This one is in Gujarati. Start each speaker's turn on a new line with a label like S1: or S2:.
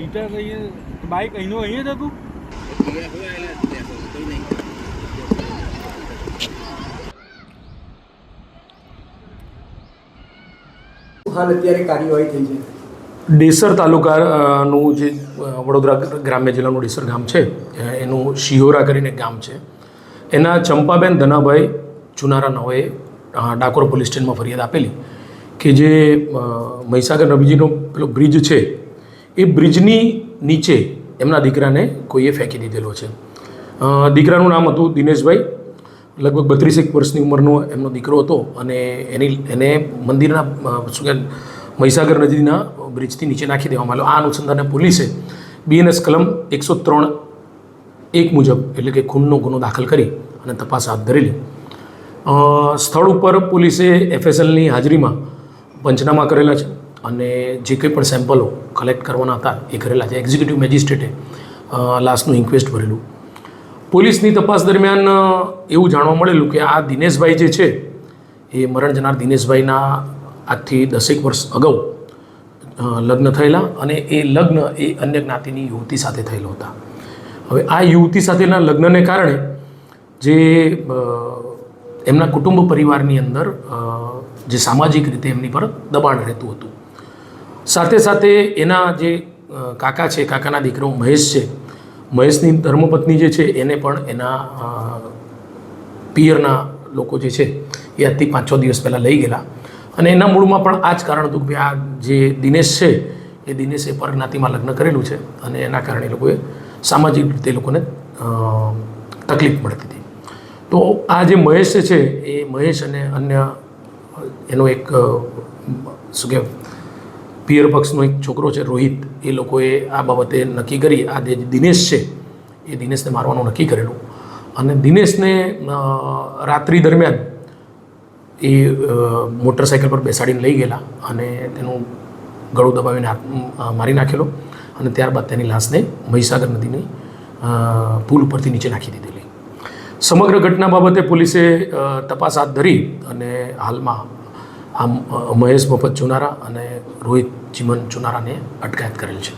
S1: રિટર્ન અહીંયા બાઇક અહીંનું અહીંયા જ હતું?
S2: હાલ અત્યારે કાર્યવાહી થઈ છે.
S3: ડેસર તાલુકાનું જે વડોદરા ગ્રામ્ય જિલ્લાનું ડેસર ગામ છે એનું શિહોરા કરીને ગામ છે. એના ચંપાબેન ધનાભાઈ ચુનારા નવએ ડાકોર પોલીસ સ્ટેશનમાં ફરિયાદ આપેલી કે જે મહીસાગર નબીજીનો પેલો બ્રિજ છે એ બ્રિજની નીચે એમના દીકરાને કોઈએ ફેંકી દીધેલો છે. દીકરાનું નામ હતું દિનેશભાઈ. લગભગ બત્રીસેક વર્ષની ઉંમરનો એમનો દીકરો હતો અને એની, એને મંદિરના શું કે મહીસાગર નદીના બ્રિજથી નીચે નાખી દેવામાં આવ્યો આ અનુસંધાને પોલીસે બીએનએસ કલમ એકસો ત્રણ એક મુજબ, એટલે કે ખૂનનો ગુનો દાખલ કરી અને તપાસ હાથ ધરેલી. સ્થળ ઉપર પોલીસે એફએસએલની હાજરીમાં પંચનામા કરેલા છે. અને જે કંઈ પણ સેમ્પલો કલેક્ટ કરવાના હતા, એ કરેલા છે. એક્ઝિક્યુટિવ મેજિસ્ટ્રેટે લાસ્ટનું ઇન્ક્વેસ્ટ ભરેલું. પોલીસની તપાસ દરમિયાન એવું જાણવા મળેલું કે આ દિનેશભાઈ જે છે, એ મરણ જનાર દિનેશભાઈના આજથી દસેક વર્ષ અગાઉ લગ્ન થયેલા અને એ લગ્ન એ અન્ય જ્ઞાતિની યુવતી સાથે થયેલો હતા. હવે આ યુવતી સાથેના લગ્નને કારણે જે એમના કુટુંબ પરિવારની અંદર જે સામાજિક રીતે એમની પર દબાણ રહેતું હતું. સાથે સાથે એના જે કાકા છે, કાકાના દીકરો મહેશ છે, મહેશની ધર્મપત્ની જે છે, એને પણ એના પિયરના લોકો જે છે, એ આજથી પાંચ છ દિવસ પહેલાં લઈ ગયેલા. અને એના મૂળમાં પણ આ જ કારણ હતું કે આ જે દિનેશ છે, એ દિનેશે પરજ્ઞાતિમાં લગ્ન કરેલું છે અને એના કારણે એ લોકોએ સામાજિક રીતે લોકોને તકલીફ મળતી હતી. તો આ જે મહેશ છે, એ મહેશ અને અન્ય, એનો એક શું કહેવાય પિયર પક્ષનો એક છોકરો છે, રોહિત, એ લોકોએ આ બાબતે નક્કી કરી, આ જે દિનેશ છે, એ દિનેશને મારવાનું નક્કી કરેલું. અને દિનેશને રાત્રિ દરમિયાન એ મોટરસાઇકલ પર બેસાડીને લઈ ગયેલા અને તેનું ગળું દબાવીને મારી નાખેલો અને ત્યારબાદ તેની લાશને મહીસાગર નદીની પુલ ઉપરથી નીચે નાખી દીધેલી. સમગ્ર ઘટના બાબતે પોલીસે તપાસ હાથ ધરી અને હાલમાં આ મહેશ મફત ચુનારા અને રોહિત ચિમન ચુનારાને અટકાયત કરેલ છે.